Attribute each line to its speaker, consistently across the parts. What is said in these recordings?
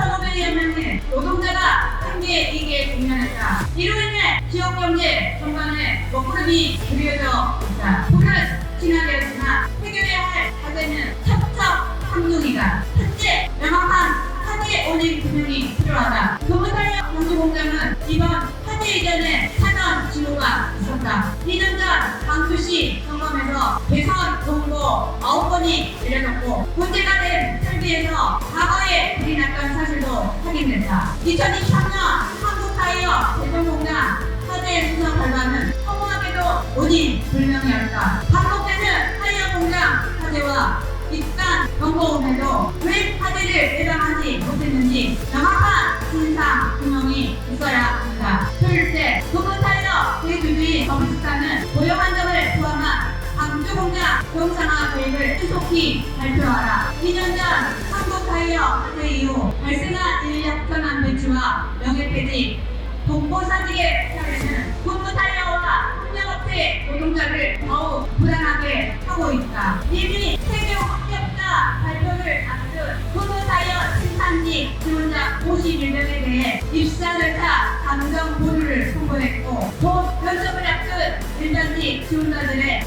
Speaker 1: 산업혁명에 노동자가 한계 이기에 직면했다. 이로 인해 지역 경제 전반에 먹구름이 그려져 있다. 불을 지나겠으나 해결해야 할 과제는 차차 한둥이다. 현재 명확한 화재 원인 규명이 필요하다. 금호탄력 방수공장은 이번 화재 이전에 사전 진로가 있었다. 2년 전 광주시 점검에서 개선 공고 9건이 내려졌고 문제가 된 설비에서 확인됐다. 2023년 한국타이어 대전공장 화재 수상 결과는 허무하게도 원인 불명이었다. 반복되는 타이어 공장 화재와 입산 경고음에도 왜 화재를 예방하지 못했는지 명확한 진상 규명이 있어야 한다. 둘째, 부분 타이어 대주주의 검수사는 고용한 점을 포함한 광주공장 경상화 계획을 신속히 발표하라. 2년 전 타이어 화재 이후 발생한 인력 현안 배치와 명예폐지 동보사직의 사례는 군부 타이어와 협력업체 노동자를 더욱 불안하게 하고 있다. 이미 세계 합격자 발표를 앞둔 군부 타이어 생산직 지원자 51명에 대해 입사 절차 감정 보류를 통보했고 곧 면접을 앞둔 일반직 지원자들의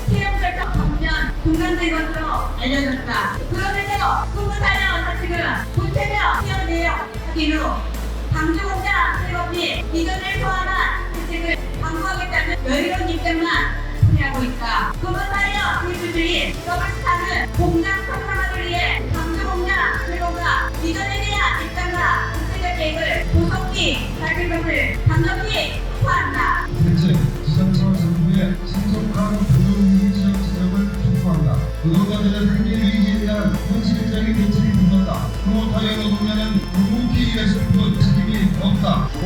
Speaker 1: 중단된 것으로 알려졌다. 그러면서 타이어 사측은 구체적 시험 내역 확인 후 강주공장 새롭이 이전을 포함한 혜택을 강구하겠다는 여유로운 입장만 소개하고 있다. 금은타이어 대주주인 더블스타는 공장 평상화를 위해 강주공장 새로가 이전에 대한 입장과 구체적 계획을 조속히 밝힐 것을 강력히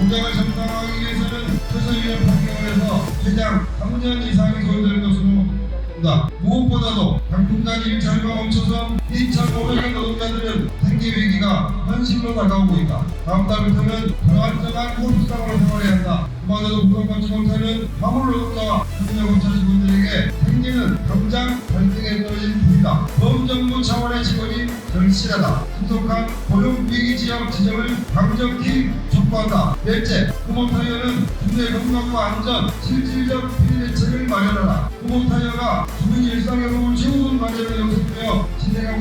Speaker 2: 공장을 정상화하기 위해서는 최소위원 판결에서 최장 3년 이상이 소요될 것으로 본다. 무엇보다도 당분간 일자리가 멈춰서 2,500명 노동자들은 생계 위기가 현실로 다가오고 있다. 다음 달부터는 불안정한 호흡상으로 생활해야 한다. 그마저도 부담받지 못하는 화물 노동자와 협력업체 직원들에게 생기는 당장 갈등에 떨어진 불이다. 범정부 차원의 직원이 절실하다. 신속한 고용 위기 지역 지정을 강력히 촉구한다. 넷째, 구몬타이어는 주민의 건강과 안전, 실질적 피해 대책을 마련하라. 구몬타이어가 주민 도움을 최우선 과제로 연습되어 진행하고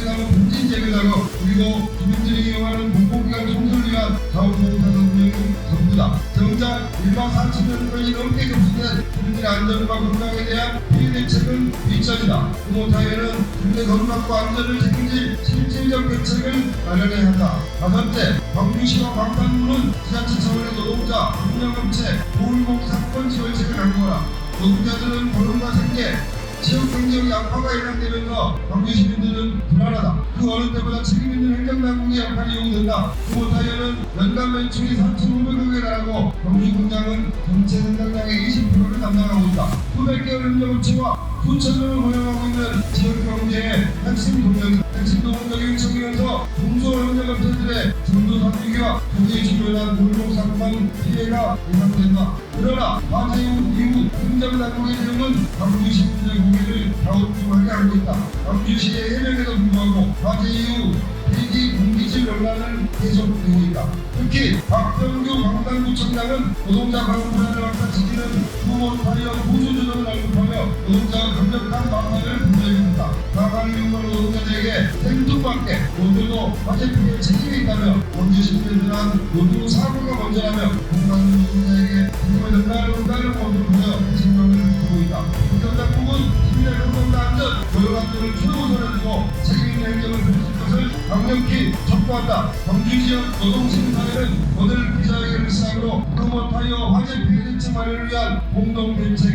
Speaker 2: 남은 분진 제거 작업, 그리고 주민들이 이용하는 공공기관 청소를 위한 자원봉사도 운영이 전부다. 정작 1박 4천년까지 넘게 접수된 주민들의 안전과 건강에 대한 피해 대책은 일전이다. 구몬타이어는 주민의 건강과 안전을 책임질 실질적 대책을 마련해야 한다. 다섯째, 광주시와 광산구는 지자체 차원의 노동자, 협력업체, 보울공 사건 지원책을 강구하라. 노동자들은 고용과 생계, 지역 경제의 약화가 예상되면서 광주 시민들은 불안하다. 그 어느 때보다 책임 있는 행정당국의 역할이 요구된다. 구모타이어는 연간 매출이 3,500억에 달하고 광주 공장은 전체 생산량의 20%를 담당하고 있다. 수백 개의 협력업체와 수천 명을 고용하고 있는 지역 경제의 핵심 동력이다. 핵심 노동력이 청이면서 중소협력업체들의 중도 삼위기와 국외 주요한 골목 상품 피해가 예상된다. 그러나 화재 이후 행정당국의 대응은 광주 시민들의 고개를 갸우뚱하게 하고 있다. 광주시의 해명에도 불구하고 화재 이후 대기 공기질 논란은 계속되고 있다. 특히 박병규 광단구청장은 노동자 강불안을 확산시키는 후원 타이어 보조 조정을 언급하며 노동자가 강력한 반발을 분명했다. 나가는 용관 노동자들에게 생뚱맞게 모두도 화재 피해 책임이 있다며 광주 시민들한 모두 사고가 먼저라며 책임을 전가하는 공간을 모두 보여 책임을 두고 있다. 국정당국은 시민의 건강과 안전, 고용 안전을 최우선에 두고 책임 있는 행정을 펼칠 것을 강력히 촉구한다. 광주 지역 노동심사회는 오늘 기자회견을 시작으로 금호타이어 화재 피해 대책 마련을 위한 공동대책위원회를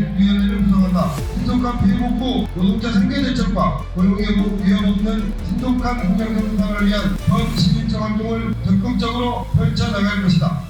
Speaker 2: 구성한다. 신속한 피해 복구, 노동자 생계 대책과 고용에 위험 없는 신속한 공영 형상을 위한 현 시민적 활동을 적극적으로 펼쳐나갈 것이다.